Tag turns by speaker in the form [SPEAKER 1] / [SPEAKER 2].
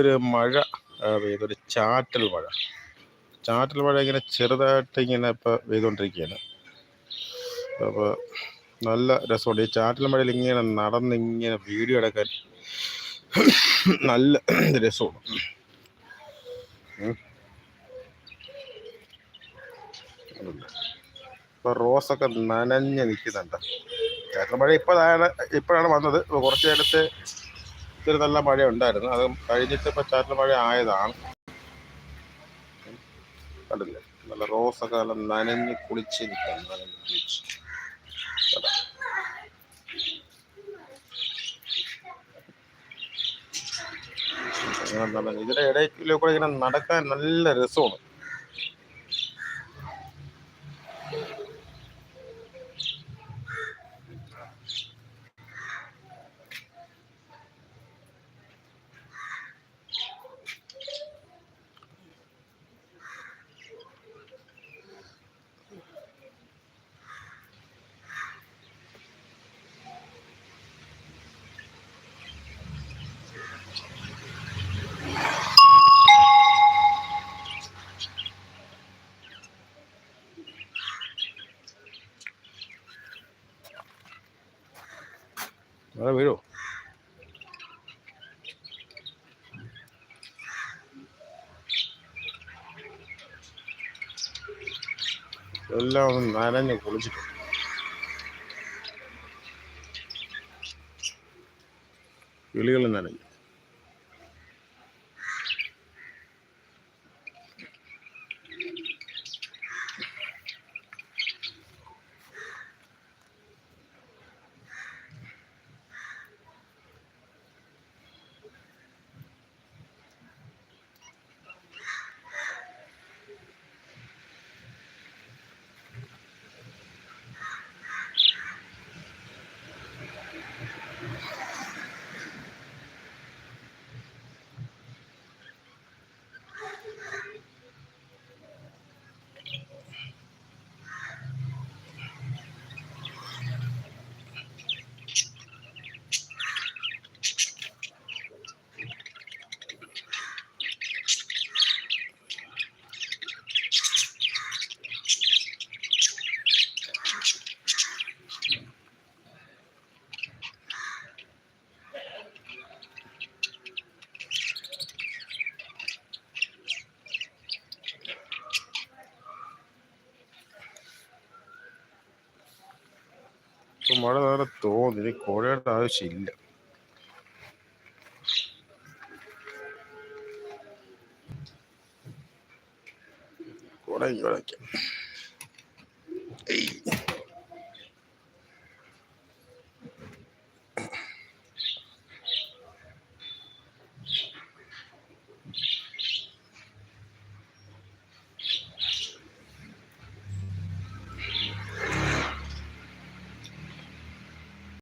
[SPEAKER 1] ഒരു മഴ പെയ്തൊരു ചാറ്റൽ മഴ. ചാറ്റൽ മഴ ഇങ്ങനെ ചെറുതായിട്ട് ഇങ്ങനെ ഇപ്പോൾ പെയ്തുകൊണ്ടിരിക്കുകയാണ് അപ്പോൾ നല്ല രസമുണ്ട്. ഈ ചാറ്റൽ മഴയിൽ ഇങ്ങനെ നടന്നിങ്ങനെ വീഡിയോ എടുക്കാൻ നല്ല രസമാണ്. ഇപ്പൊ റോസൊക്കെ നനഞ്ഞ് നിൽക്കുന്നുണ്ട്. ചാറ്റൽ മഴ ഇപ്പോഴാണ് ഇപ്പോഴാണ് വന്നത്. കുറച്ച് നേരത്തെ ഇത്തിരി നല്ല മഴ ഉണ്ടായിരുന്നു അത് കഴിഞ്ഞിട്ട് ഇപ്പൊ ചാറ്റൽ മഴ ആയതാണ്. കണ്ടില്ലേ? നല്ല റോസൊക്കെ നല്ല നനഞ്ഞ് കുളിച്ച്. നിൽക്കുകയാണ് നനഞ്ഞ് കുളിച്ച് ഇതിന്റെ ഇടയിലൂടെ ഇങ്ങനെ നടക്കാൻ നല്ല രസമാണ്. മഴ വീഴോ എല്ലാം ഒന്ന് നനഞ്ഞ് കുളിച്ചിട്ടു കിളികൾ നനഞ്ഞു ഇപ്പം മഴ നേരെ തോന്നി ഇനി കോഴയുടെ ആവശ്യമില്ല കുടയ്ക്കും കുടയ്ക്കും